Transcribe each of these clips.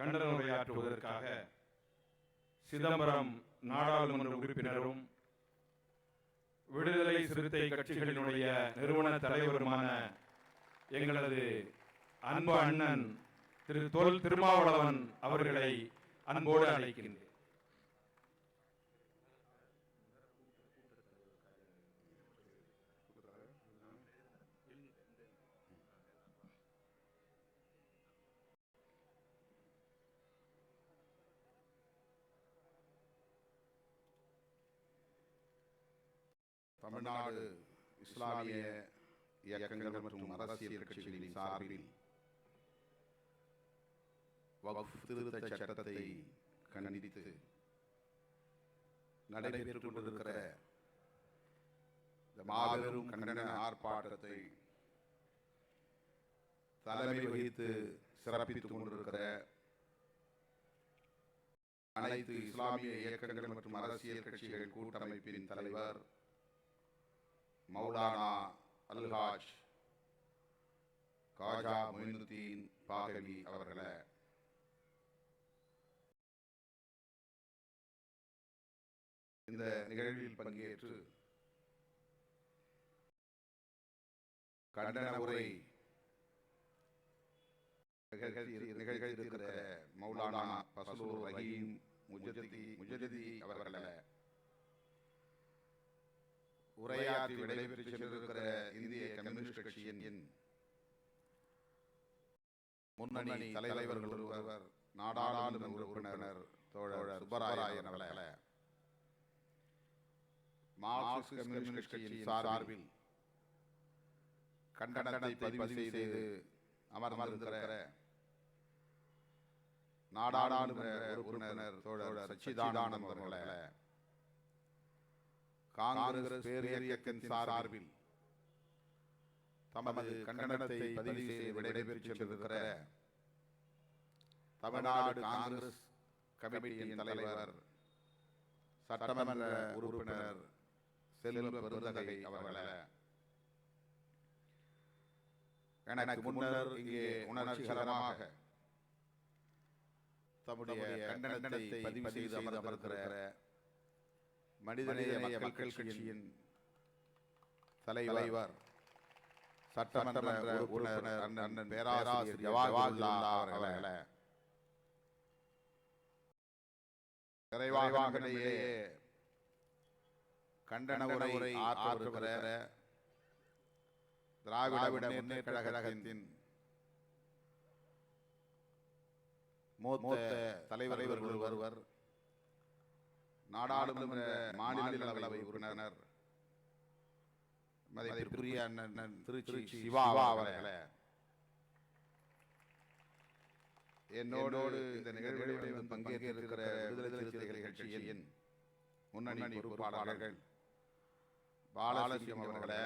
கண்டன உரையாற்றுவதற்காக சிதம்பரம் நாடாளுமன்ற உறுப்பினரும் விடுதலை சிறுத்தை கட்சிகளினுடைய நிறுவன தலைவருமான எங்களது அன்பு அண்ணன் திரு தொல் திருமாவளவன் அவர்களை அன்போடு அழைக்கின்றேன். தமிழ்நாடு இஸ்லாமிய இயக்கங்கள் மற்றும் அரசியல் கட்சிகளின் சார்பில் வக்ஃப் திருத்த சட்டத்தை கண்டித்து நடைபெற்றுக் கொண்டிருக்கிற இந்த மாபெரும் கண்டன ஆர்ப்பாட்டத்தை தலைமை வகித்து சிறப்பித்துக் கொண்டிருக்கிற அனைத்து இஸ்லாமிய இயக்கங்கள் மற்றும் அரசியல் கட்சிகள் கூட்டமைப்பின் தலைவர் மௌலானா அல்ஹாஜ் காஜா மொயினுத்தீன் பாகவி அவர்களை. இந்த நிகழ்வில் பங்கேற்று கண்டன உரை நிகழ்கள் இருக்கிற மௌலானா பசலூர் ரஹீம் முஜதி முஜதி அவர்களை. உரையாற்றி விடைபெற்று சென்றிருக்கிற இந்திய கம்யூனிஸ்ட் கட்சியின் முன்னணி தலைவர்கள் ஒருவர் நாடாளுமன்ற உறுப்பினர் தோழர் சுப்பராயன் அவர்களே. மார்க்சிஸ்ட் கம்யூனிஸ்ட் கட்சியின் சார்பில் கண்டனத்தை பதிவு செய்து அமர்ந்திருக்கிற நாடாளுமன்ற உறுப்பினர் தோழர் சச்சிதானந்தம் அவர்களே. காங்கிரஸ் பேரியக்கத்தின் சார்பில் தமது கண்டனத்தை பதிவு செய்து விடைபெற்று சென்றிருக்கிற தமிழ்நாடு காங்கிரஸ் கமிட்டியின் தலைவர் சட்டமன்ற உறுப்பினர் செல்வ பெருந்தகை அவர்களே. எனக்கு முன்னர் இங்கே உணர்ச்சிகரமாக தம்முடைய கண்டனத்தை பதிவு செய்து அமர்ந்திருக்கிற மனிதநேய மக்கள் கட்சியின் தலைவர் சட்டமன்ற உறுப்பினர் அண்ணன் பேராசிரியர் ஜவாஹர்லா அவர்களே. நிறைவாகவே கண்டன உரை ஆற்றுகிற திராவிட முன்னேற்ற கழகத்தின் மூத்த தலைவர்கள் ஒருவர் நாடாளுமன்ற மாநிலங்களவை உறுப்பினர் மதிப்பிற்குரிய அண்ணன் திருச்சி சிவா அவர்களே. என்னோடு இந்த நிகழ்வில் வந்து பங்கேற்றிருக்கிற விடுதலை சிறுத்தைகள் கட்சியின் முன்னணி பொறுப்பாளர்கள் பாலசிங்கம் அவர்களே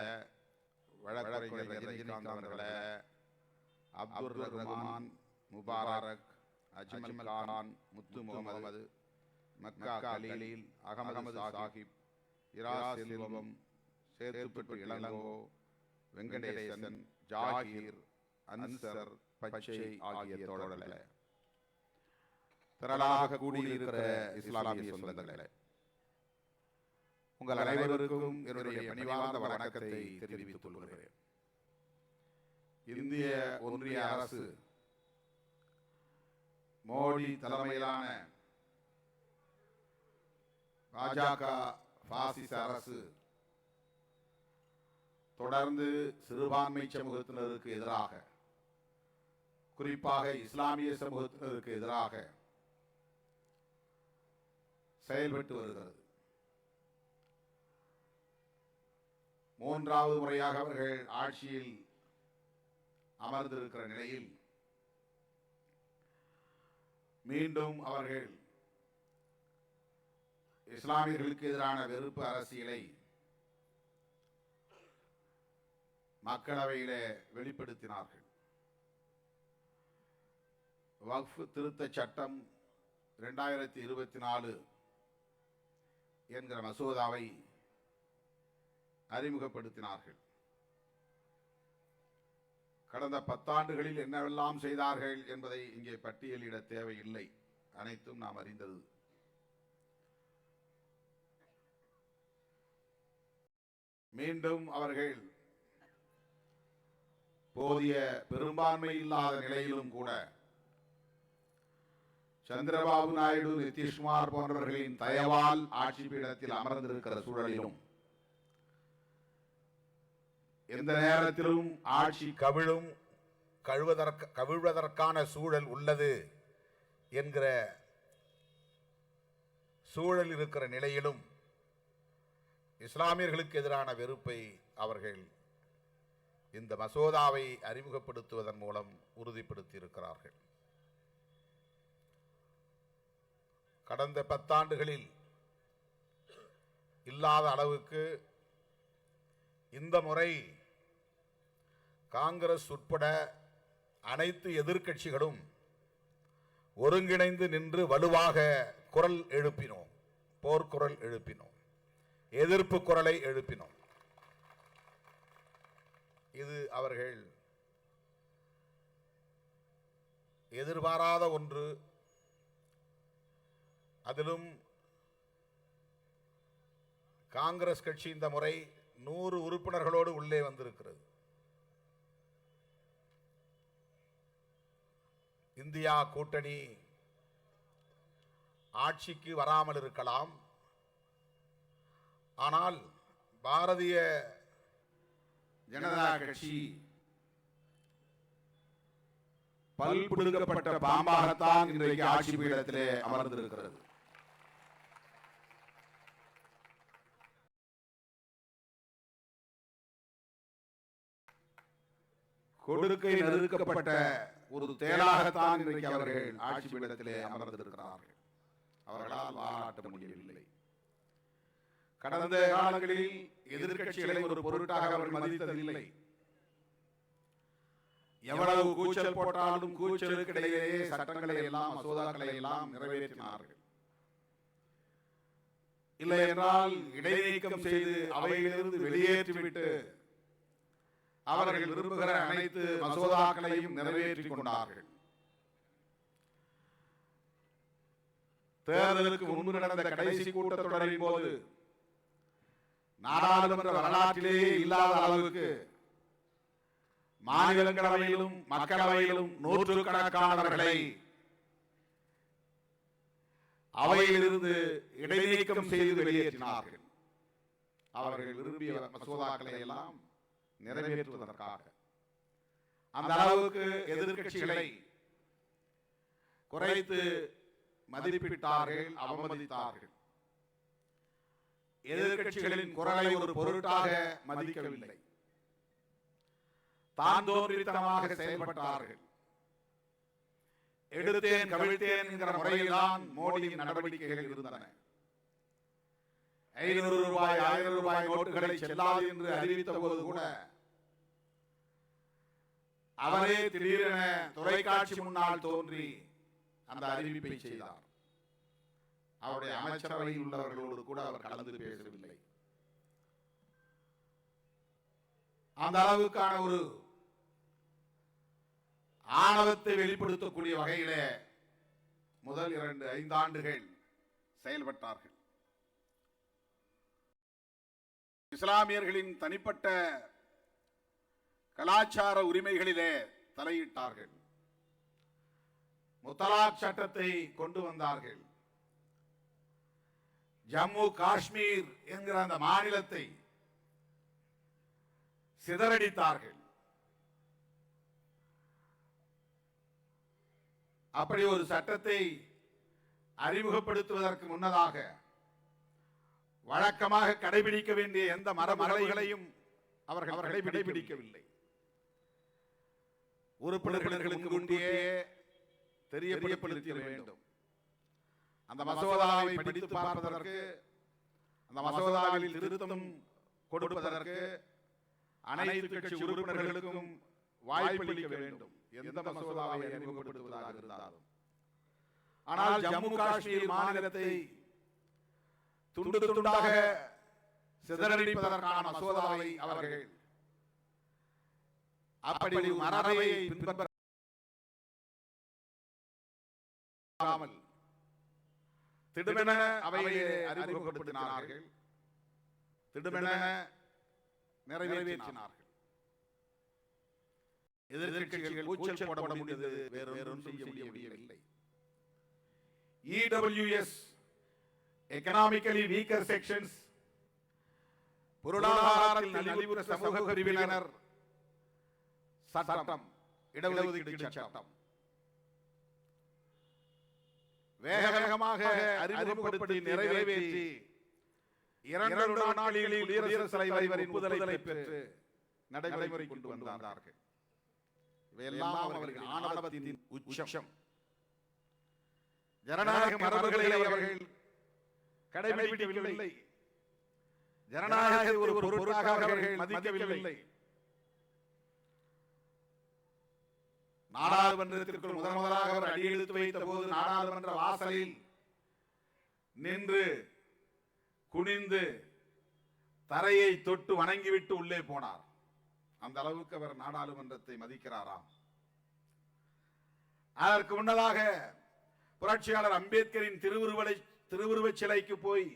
வழக்கறிஞர் ரஜினிகாந்த் அவர்களே அப்துல் ரஹ்மான் முபாரக் அஜ்மல் கான் முத்து முகமது மக்கா கலீல் அகமது சாஹிப். இரா செல்வம் சேத்துப்பட்டு இளங்கோ வெங்கடேசன் ஜாகீர் அன்சர் பச்சை ஆகிய தோழர்களே. திரளாக கூடியிருக்கிற இஸ்லாமிய சொந்தங்களே. உங்கள் அனைவருக்கும் என்னுடைய பணிவார்ந்த வணக்கத்தை தெரிவித்துக் கொள்கிறேன். இந்திய ஒன்றிய அரசு மோடி தலைமையிலான பாஜக பாசிச அரசு. தொடர்ந்து சிறுபான்மை சமூகத்தினருக்கு எதிராக குறிப்பாக இஸ்லாமிய சமூகத்தினருக்கு எதிராக செயல்பட்டு வருகிறது. மூன்றாவது முறையாக அவர்கள் ஆட்சியில் அமர்ந்திருக்கிற நிலையில் மீண்டும் அவர்கள் இஸ்லாமியர்களுக்கு எதிரான வெறுப்பு அரசியலை மக்களவையிலே வெளிப்படுத்தினார்கள். வக்ஃப் திருத்த சட்டம் ரெண்டாயிரத்தி இருபத்தி நாலு என்கிற மசோதாவை அறிமுகப்படுத்தினார்கள். கடந்த பத்தாண்டுகளில் என்னவெல்லாம் செய்தார்கள் என்பதை இங்கே பட்டியலிட தேவையில்லை. அனைத்தும் நாம் அறிந்தது மீண்டும் அவர்கள் போதிய பெரும்பான்மை இல்லாத நிலையிலும் கூட சந்திரபாபு நாயுடு நிதிஷ்குமார் போன்றவர்களின் தயவால் ஆட்சி பீடத்தில் அமர்ந்திருக்கிற சூழலிலும் எந்த நேரத்திலும் ஆட்சி கவிழும் கழுவதற்கு கவிழ்வதற்கான சூழல் உள்ளது என்கிற சூழல் இருக்கிற நிலையிலும் இஸ்லாமியர்களுக்கு எதிரான வெறுப்பை அவர்கள் இந்த மசோதாவை அறிமுகப்படுத்துவதன் மூலம் உறுதிப்படுத்தி இருக்கிறார்கள் கடந்த பத்தாண்டுகளில் இல்லாத அளவுக்கு இந்த முறை காங்கிரஸ் உட்பட அனைத்து எதிர்க்கட்சிகளும் ஒருங்கிணைந்து நின்று வலுவாக குரல் எழுப்பினோம் போர்க்குரல் எழுப்பினோம். எதிர்ப்பு குரலை எழுப்பினோம். இது அவர்கள் எதிர்பாராத ஒன்று. அதிலும் காங்கிரஸ் கட்சி இந்த முறை நூறு உறுப்பினர்களோடு உள்ளே வந்திருக்கிறது. இந்தியா கூட்டணி ஆட்சிக்கு வராமல் இருக்கலாம். ஆனால் பாரதிய ஜனதா கட்சி பல் பிடுங்கப்பட்ட பாம்பாகத்தான் இன்றைக்கு ஆட்சி பீடத்திலே அமர்ந்திருக்கிறது. கொடுக்கை நெருக்கப்பட்ட ஒரு தேளாகத்தான் இன்றைக்கு அவர்கள் ஆட்சி பீடத்திலே அமர்ந்திருக்கிறார்கள். அவர்களால் வாராட்ட முடியவில்லை. கடந்த காலங்களில் எதிர்கட்சிகளை ஒரு பொருட்டாக அவர்கள் மதித்ததில்லை. எவ்வளவு கூச்சல் போட்டாலும் கூச்சலுக்கிடையே சட்டங்களை எல்லாம் மசோதாக்களை எல்லாம் நிறைவேற்றினார்கள். இல்லை என்றால் இடைநீக்கம் செய்து அவையிலிருந்து வெளியேற்றிவிட்டு அவர்கள் விரும்புகிற அனைத்து மசோதாக்களையும் நிறைவேற்றிக் கொண்டார்கள். தேர்தலுக்கு முன்பு நடந்த கடைசி கூட்டத்தொடரின் போது நாடாளுமன்ற வரலாற்றிலேயே இல்லாத அளவுக்கு மாநிலங்களவையிலும் மக்களவையிலும் நூற்றுக்கணக்கானவர்களை அவையிலிருந்து இடைநீக்கம் செய்து வெளியேற்றினார்கள். அவர்கள் விரும்பிய மசோதாக்களை எல்லாம் நிறைவேற்றுவதற்காக. அந்த அளவுக்கு எதிர்கட்சிகளை குறைத்து மதிப்பிட்டார்கள் அவமதித்தார்கள். எதிர்க்கட்சிகளின் குரலை ஒரு பொருட்டாக மதிக்கவில்லை. தான் தோன்றித்தனமாக செயல்பட்டார்கள். எடுத்தேன் கவிழ்த்தேன் என்கிற முறையில்தான் மோடியின் நடவடிக்கைகள் இருந்தன. ஐநூறு ரூபாய் ஆயிரம் ரூபாய் நோட்டுகளை செல்லாது என்று அறிவித்த போது கூட அவரே திடீரென தொலைக்காட்சி முன்னால் தோன்றி அந்த அறிவிப்பை செய்தார். அவருடைய அமைச்சரவையில் உள்ளவர்களோடு கூட அவர் கலந்து பேசவில்லை. அந்த அளவுக்கான ஒரு ஆணவத்தை வெளிப்படுத்தக்கூடிய வகையிலே முதல் இரண்டு ஐந்தாண்டுகள் செயல்பட்டார்கள். இஸ்லாமியர்களின் தனிப்பட்ட கலாச்சார உரிமைகளிலே தலையிட்டார்கள். முத்தலாக் சட்டத்தை கொண்டு வந்தார்கள். ஜம்மு காஷ்மீர் என்கிற அந்த மாநிலத்தை சிதறடித்தார்கள். அப்படி ஒரு சட்டத்தை அறிமுகப்படுத்துவதற்கு முன்னதாக வழக்கமாக கடைபிடிக்க வேண்டிய எந்த மரமகளைகளையும் அவர்கள் அவர்களை கடைபிடிக்கவில்லை. உறுப்பினர்களுக்கு முன்பே தெரியப்படுத்த வேண்டும். அந்த மசோதாவை படித்து பார்ப்பதற்கு அந்த மசோதாவில் திருத்தம் கொடுப்பதற்கு அனைத்து கட்சி உறுப்பினர்களுக்கும் வாய்ப்பளிக்க வேண்டும். எந்த மசோதாவை அறிமுகப்படுத்துவதாக இருந்தாலும். ஆனால் ஜம்மு காஷ்மீர் மாநிலத்தை துண்டு துண்டாக சிதறடிப்பதற்கான மசோதாவை அவர்கள் அப்படி மரபை பின்பற்றாமல் திடுமென அவையிலே அறிமுகப்படுத்தினார்கள். திடுமென நிறைவேற்றினார்கள். எதிர்க்கட்சிகள் கூச்சல் போட முடிந்தது வேறு வேறொன்றும் செய்ய முடியவில்லை. இடபிள்யூஎஸ் எக்கனாமிக்கலி வீக்கர் செக்ஷன்ஸ் பொருளாதாரத்தில் நலிவுற சமூக பிரிவினர் சட்டம் இடஒதுக்கீடு சட்டம். வேக வேகமாக அறிமுகப்படுத்தி நிறைவேற்றி இரண்டு நாட்களில் குடியரசுத் தலைவரின் ஒப்புதலை பெற்று நடைமுறை கொண்டு வந்தார்கள். இவையெல்லாம் அவர்கள் ஆணவத்தின் உச்சம். ஜனநாயக மரபுகளை அவர்கள் கடைபிடிக்கவில்லை. ஜனநாயகத்தை ஒரு பொருட்டாக அவர்கள் மதிக்கவில்லை. நாடாளுமன்றத்திற்குள் முதன் முதலாக அவர் அடியெடுத்து வைத்த போது நாடாளுமன்ற வாசலில் நின்று குனிந்து தரையை தொட்டு வணங்கிவிட்டு உள்ளே போனார். அந்த அளவுக்கு அவர் நாடாளுமன்றத்தை மதிக்கிறாராம். அதற்கு முன்னதாக புரட்சியாளர் அம்பேத்கரின் திருவுருவலை திருவுருவச் சிலைக்கு போய்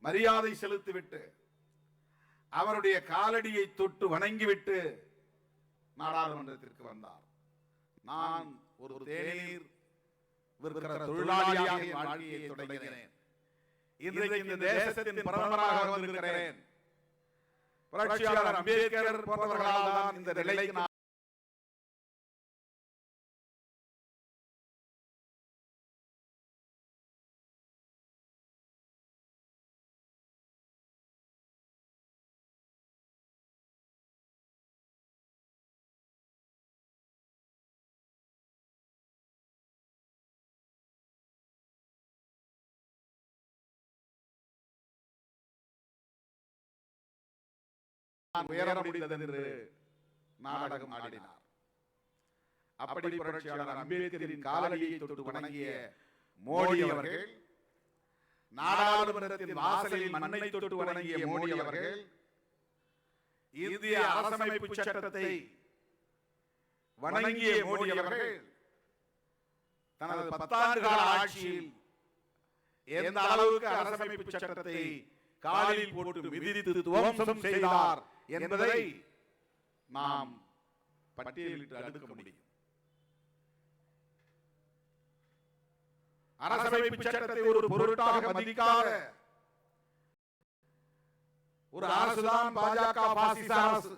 மரியாதை செலுத்திவிட்டு அவருடைய காலடியை தொட்டு வணங்கிவிட்டு நாடாளுமன்றத்திற்கு வந்தார். நான் ஒரு தேநீர் விற்கிற தொழிலாளியாக வாழ்க்கையை தொடங்கினேன். இன்றைக்கு இந்த தேசத்தின் பிரதமராக வந்திருக்கிறேன். புரட்சியாளர் அம்பேத்கர் போன்றவர்களால் தான் இந்த நிலைக்கு உயர முடிந்தது என்று நாடகம் ஆடினார். அப்படி புரட்சியாளர் அம்பேத்கரின் காலடியை தொட்டு வணங்கிய மோடி அவர்கள் நாடாளுமன்றத்தின் வாசலில் மண்ணை தொட்டு வணங்கிய மோடி அவர்கள் இந்திய அரசமைப்பு சட்டத்தை வணங்கிய மோடி அவர்கள் தனது பத்தாண்டு கால ஆட்சியில் எந்த அளவுக்கு அரசமைப்பு சட்டத்தை காலில் போட்டு மிதித்து துவம்சம் செய்தார் என்பதை நாம் பட்டியலிட்டு அடுக்க முடியும். அரசமைப்பு சட்டத்தை ஒரு பொருட்டாக மதிக்காத ஒரு அரசுதான் பாஜக பாசிச அரசு.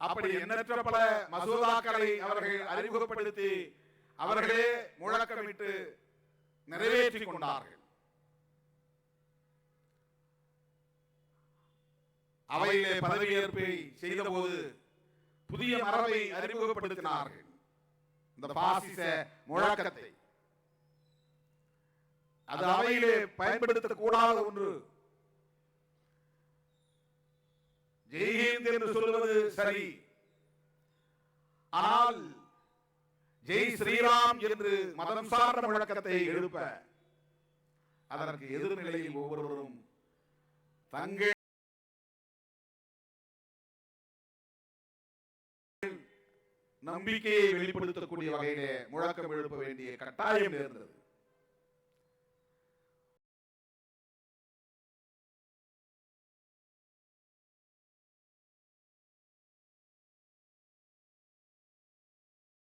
அப்படி எண்ணற்ற பல மசோதாக்களை அவர்கள் அறிமுகப்படுத்தி அவர்களே முழக்கமிட்டு நிறைவேற்றிக் கொண்டார்கள். அவையிலே பதவியேற்பை செய்தபோது புதிய மரபை அறிமுகப்படுத்தினார்கள். இந்த பாசிச முழக்கத்தை. அது அவையிலே பயன்படுத்தக்கூடாத ஒன்று. ஜெய்ஹிந்த் என்று சொல்வது சரி. ஆனால் ஜெய் ஸ்ரீராம் என்று மதம் சார்ந்த முழக்கத்தை எழுப்ப அதற்கு எதிர்நிலையில் ஒவ்வொருவரும் தங்கள் நம்பிக்கையை வெளிப்படுத்தக்கூடிய வகையிலே முழக்கம் எழுப்ப வேண்டிய கட்டாயம் நேர்ந்தது.